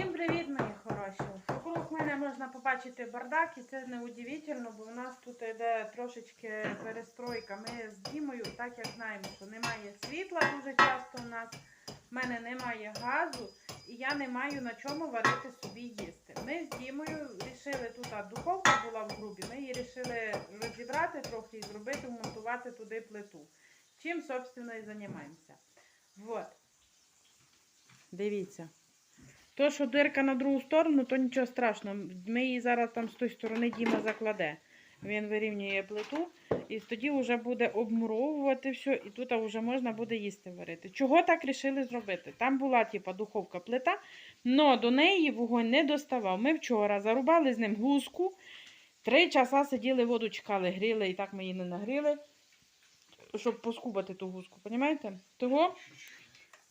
Всім привіт, мої хороші. Вокруг мене можна побачити бардак, і це не удивительно, бо в нас тут йде трошечки перестройка. Ми з Дімою, так як знаємо, що немає світла дуже часто у нас, в мене немає газу, і я не маю на чому варити собі їсти. Ми з Дімою вирішили, тут духовка була в грубі, ми її вирішили розібрати трохи і зробити, вмонтувати туди плиту. Чим, собственно, і займаємося. Вот. Дивіться. То, що дирка на другу сторону, то нічого страшного. Ми її зараз там з тої сторони Діма закладе. Він вирівнює плиту, і тоді вже буде обмуровувати все, і тут вже можна буде їсти варити. Чого так рішили зробити? Там була типа духовка плита, але до неї вогонь не доставав. Ми вчора зарубали з ним гуску, три часа сиділи, воду чекали, гріли, і так ми її не нагріли, щоб поскубати ту гуску. Понімаєте? Того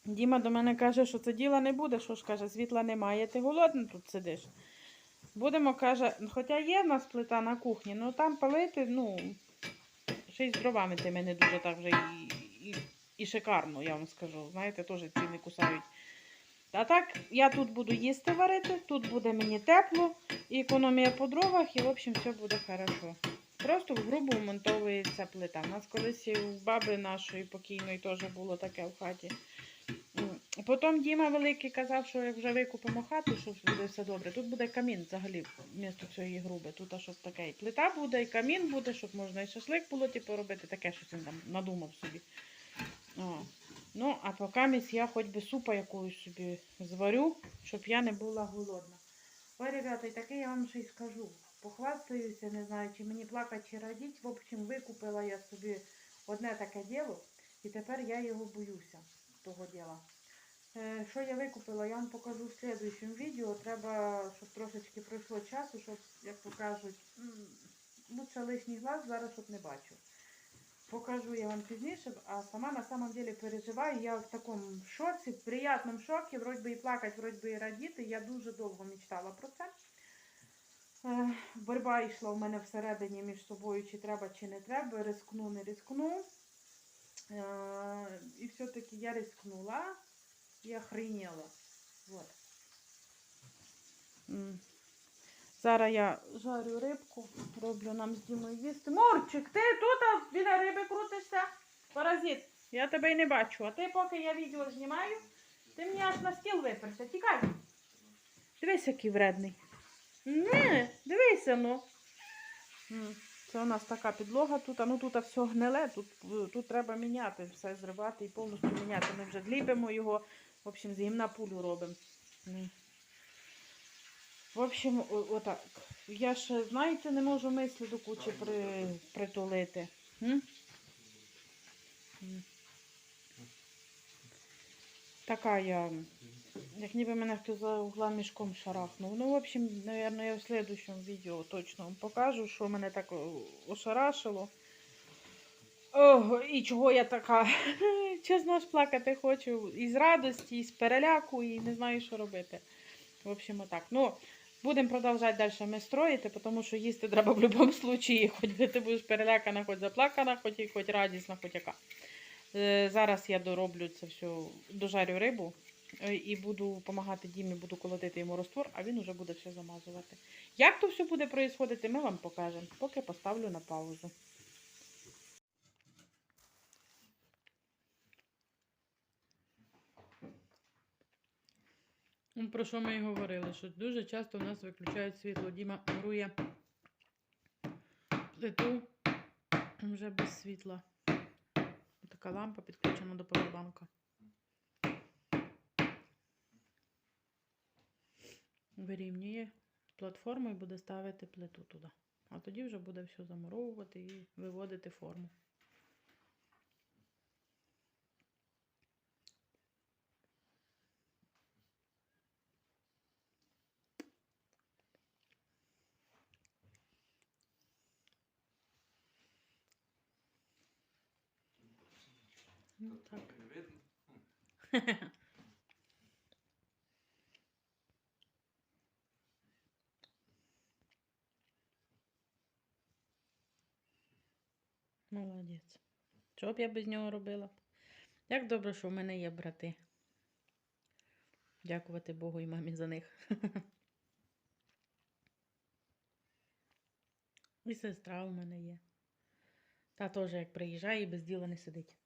Діма до мене каже, що це діла не буде. Що ж каже, світла немає, ти голодний тут сидиш. Будемо, каже, хоча є в нас плита на кухні, але там палити, ну, ще й з дровами тими не дуже так вже і, і, і шикарно, я вам скажу. Знаєте, теж ціни кусають. А так, я тут буду їсти варити, тут буде мені тепло, і економія по дровах, і в общем все буде хорошо. Просто в грубо вмонтовується плита. У нас колись у баби нашої покійної теж було таке в хаті. Потім Діма Великий казав, що як вже викупимо хату, що буде все добре. Тут буде камін взагалі вмісто цієї груби. Тут аж от таке і плита буде, і камін буде, щоб можна і шашлик було типу, робити, таке щось він там надумав собі. О. Ну, а поки місь я хоч би супа якогось собі зварю, щоб я не була голодна. Ой, ребята, і таке я вам ще й скажу. Похвастаюся, не знаю, чи мені плакати, чи радіть. В общем, викупила я собі одне таке діло, і тепер я його боюся, того діла. Е, Що я викупила, я вам покажу в слідуючому відео. Треба, щоб трошечки пройшло часу, щоб, як то кажуть, м, лучше лишній глаз зараз, щоб не бачив. Покажу я вам пізніше, а сама на самом деле переживаю. Я в такому шоці, в приятному шокі, вроді би і плакати, вроді би і радіти. Я дуже довго мечтала про це. Е, Боротьба йшла в мене всередині між собою, чи треба, чи не треба. Рискну, не рискну. Е, І все-таки я рискнула і охренела. Вот. М. Зараз я жарю рибку, роблю нам з Дімою їсти. Мурчик, ти тут біля риби крутишся? Паразит, я тебе й не бачу. А ти, поки я відео знімаю, ти мені аж на стіл виперся. Тікай. Дивись, який вредний. Не, дивися, ну. Це у нас така підлога тут, ну тут все гниле, тут, тут треба міняти, все зривати і повністю міняти. Ми вже дліпимо його, в общем, з гімна пулю робимо. В общем, отак. Я ще, знаєте, не можу мислі до кучі при, притулити. М. Така я, як ніби мене хтось за угла мішком шарахнув. Ну, в общем, наверное, я в следующем відео точно вам покажу, що мене так ошарашило. Ого, і чого я така, чесно ж плакати хочу. І з радості, і з переляку, і не знаю, що робити. В общем, отак. Ну, будемо продовжувати далі ми строїти, тому що їсти треба в будь-якому випадку, хоч ти будеш перелякана, хоч заплакана, хоч і хоч радісна, хоч яка. Е, Зараз я дороблю це все, дожарю рибу е, і буду допомагати Дімі, буду колотити йому розтвор, а він вже буде все замазувати. Як то все буде происходити, ми вам покажемо, поки поставлю на паузу. Про що ми і говорили, що дуже часто в нас виключають світло. Діма грує плиту вже без світла. Така лампа підключена до повербанка. Вирівнює платформу і буде ставити плиту туди. А тоді вже буде все замуровувати і виводити форму. Ну, так. Не видно. Молодець. Що б я без нього робила? Як добре, що в мене є брати. Дякувати Богу і мамі за них. І сестра у мене є. Та теж як приїжджає і без діла не сидить.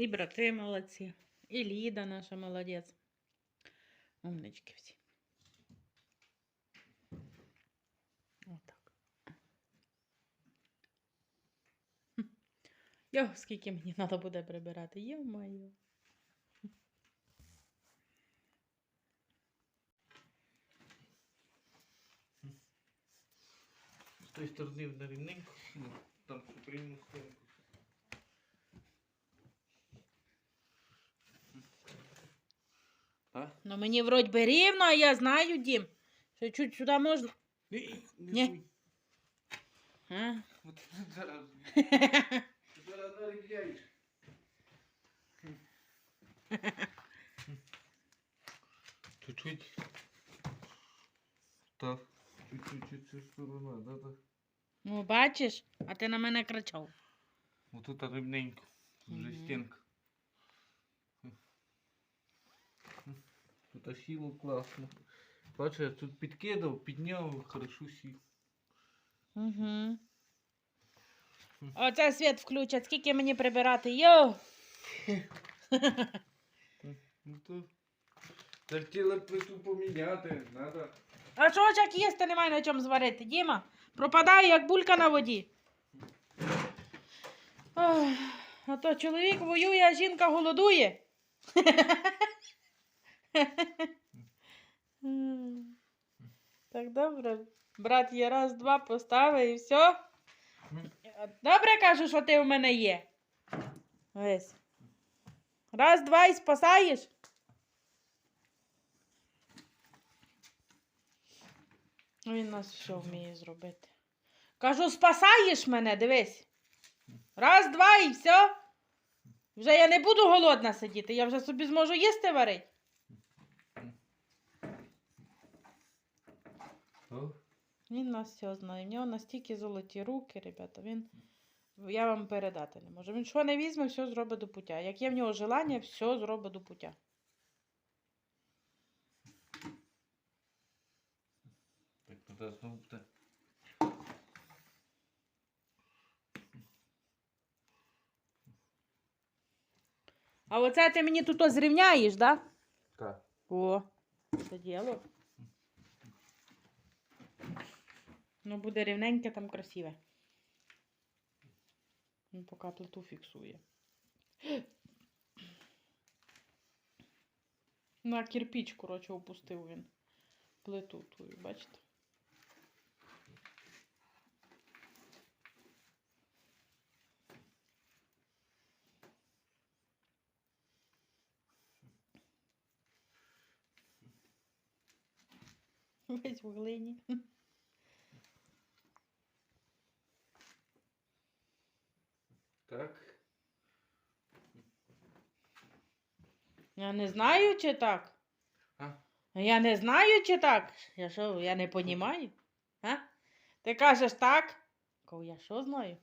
І брати молодці. І Ліда наша молодець. Умнички всі. Отак. Хм. Йо, скільки мені треба буде прибирати. Йо-моє. З тої сторони на рівненько, ну, там супряму стінку. А? Ну мені вроді би рівно, а я знаю, Дім, що чуть сюди можна. Ні, Ні. А? Зараз. Зараз. Чуть-чуть. Так. Чуть-чуть ця сторона, да, так. Ну, бачиш, а ти на мене кричав. Отут рівненько. Вже стінка. Сіло класно. Бачиш, я тут підкидав, підняв, хорошо сів. Угу. Оце світ включать, скільки мені прибирати. Йо! Ну то. Та хотіли плиту поміняти, надо. А що як їсти немає на чому зварити, Діма? Пропадає, як булька на воді. Ох, а то чоловік воює, а жінка голодує. Так добре. Брат є раз, два, поставив і все. Добре кажу, що ти в мене є. Ось. Раз, два і спасаєш. Він нас все вміє зробити. Кажу, спасаєш мене, дивись. Раз, два і все. Вже я не буду голодна сидіти, я вже собі зможу їсти варити. Він нас все знає. В нього настільки золоті руки, ребята. Він. Я вам передати не можу. Він що не візьме, все зробить до пуття. Як є в нього желання, все зробить до пуття. так туди знову буде. А оце ти мені тут зрівняєш, да? Так. О, це діло. Ну, буде рівненьке, там красиве. Він поки плиту фіксує. На кирпіч, коротше, опустив він плиту ту, бачите? Весь в глині. Так. Я не знаю, чи так. А? Я не знаю, чи так. Я що, я не понімаю? А? Ти кажеш так? Кажу, я що знаю?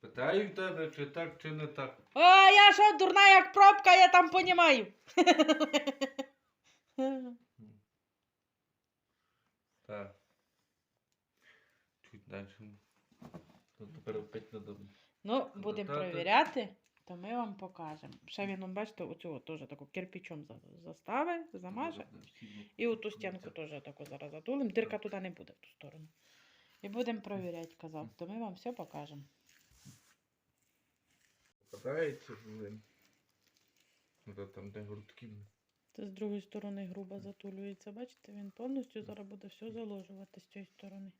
Питаю тебе, чи так, чи не так. О, я що, дурна, як пробка, я там понімаю. Так. Чуть далі. Тепер опять надо. Ну, будемо перевіряти, то ми вам покажемо. Ще він, бачите, оцього теж таку кирпичом за- заставить, замаже. І оту стінку теж таку зараз затулим. Дирка туди не буде в ту сторону. І будемо перевіряти, казав. То ми вам все покажемо. Попадається, блин. Ну, там де грудки. Це з другої сторони грубо затулюється. Бачите, він повністю зараз буде все заложувати з цієї сторони.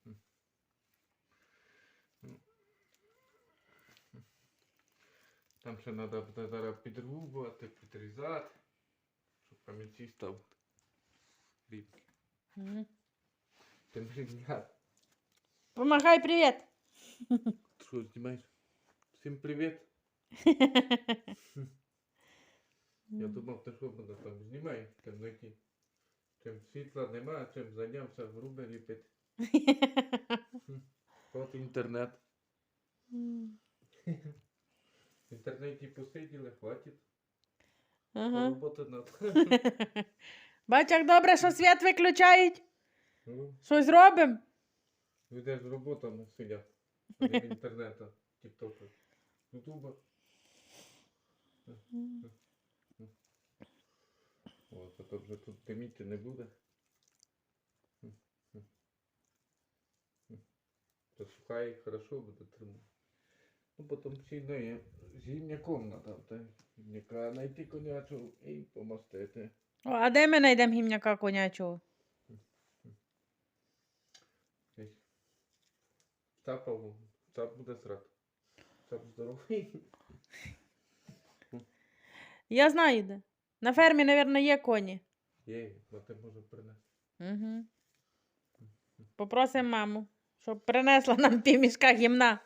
Там ще треба буде зараз підрубувати, підрізати, щоб камінці ставити. Рібки. Угу. Тим. Помагай, привіт! Що, знімаєш? Всім привіт. Я думав, ти що буде там знімай, в темноті. Чим світла нема, чим зайнявся грубе ліпити. От інтернет. В інтернеті посиділи, хватить. Ага. Роботи надо. Бач, як добре, що світ виключають. Ну, Щось робимо. Люди з роботами сидять. а не в інтернету, тіктоку, ютуба. О, то то вже тут теміти не буде. Засухає хорошо буде тримати. Ну, потім ще й не зимня комната, та яка знайти конячу і помастити. О, а де ми знайдемо гімняка конячого? Цапав, цап буде срати. Цап здоровий. Я знаю де. На фермі, мабуть, є коні. Є, на те може принести. Угу. Попросимо маму, щоб принесла нам півмішка гімна.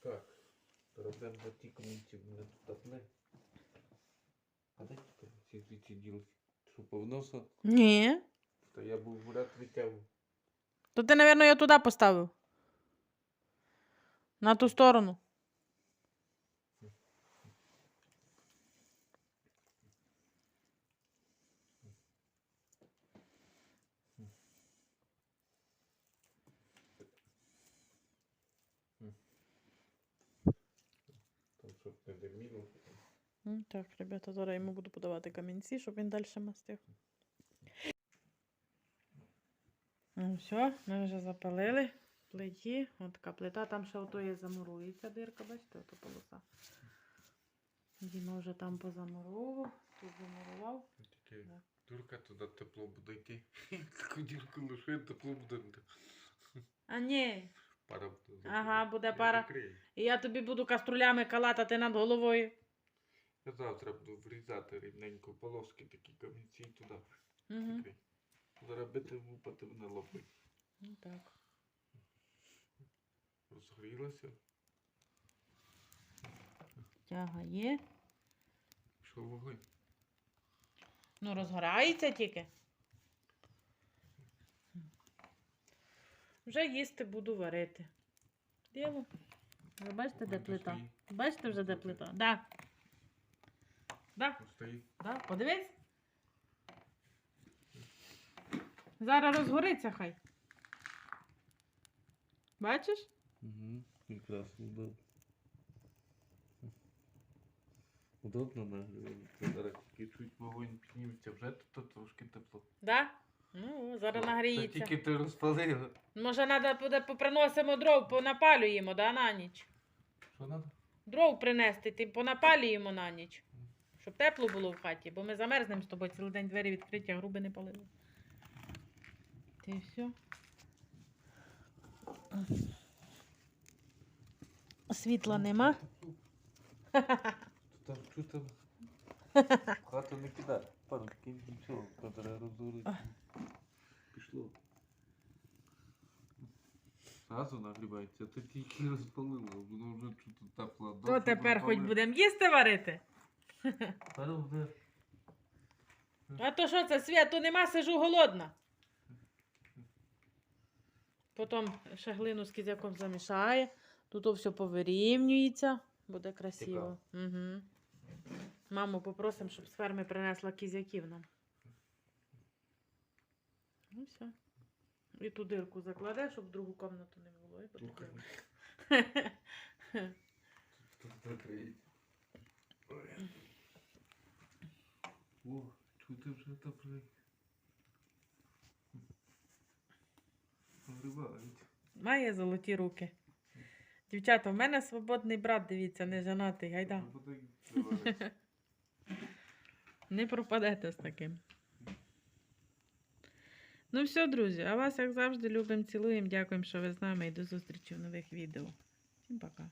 Так, проблем за ті комінці мене тут не. А де ті ці, звідси ділки? Що повноса? Ні. То я був гуляти витягу. То ти, мабуть, я туди поставив. На ту сторону. Там щоб не диміло. Так, ребята, зараз йому буду подавати камінці, щоб він далі мастив. Ну все, ми вже запалили плиті. От така плита, там ще ото є замурується дирка, бачите, ото полоса. Діма вже там позамурував, тут замурував. Тільки Да. дурка туди тепло буде йти. Таку дірку лише тепло буде. А ні. Пара. Ага, буде пара. І я тобі буду каструлями калатати над головою. Я завтра буду врізати рівненько полоски такі камінці туди. Угу. закрию. Зараз бити вупати мене лопить. Ну, так. Розгрілося. Тяга є. Що вогонь? Ну, розгорається тільки. Вже їсти буду варити. Діло. Ви бачите, де плита? Бачите вже, де плита? Да. Да, да, подивись. Зараз розгориться хай. Бачиш? Угу. Прекрасно, удобно. Удобно нагрівається. Зараз чуть вогонь підніметься, вже тут трошки тепло. Да? Ну, зараз Це нагріється. тільки ти розпалила. Може, треба буде поприносимо дров, понапалюємо, да, на ніч. Що треба? Дров принести, ти понапалюємо на ніч. Щоб тепло було в хаті, бо ми замерзнемо з тобою цілий день двері відкриті, а груби не палили. Ти все. Світла нема. Там там? Хату не кидай. Пан, кинь нічого, розгорить. Пішло. Зразу нагрівається, ти тільки розпалила, воно вже чути тепло. То тепер хоч будемо їсти варити. Вже А то що це, світу нема, сижу голодна. Потім ще глину з кізяком замішає. Тут все повирівнюється. Буде красиво. Угу. Маму попросимо, щоб з ферми принесла кізяків нам. Ну все. І ту дирку закладе, щоб в другу кімнату не було. І потім- Тут закриють. О, чути вже добре. Нагрівають. Має золоті руки. Дівчата, в мене свободний брат, дивіться, не женатий, гайда. Не пропадете з таким. Ну все, друзі, а вас, як завжди, любимо, цілуємо. Дякуємо, що ви з нами і до зустрічі в нових відео. Всім пока.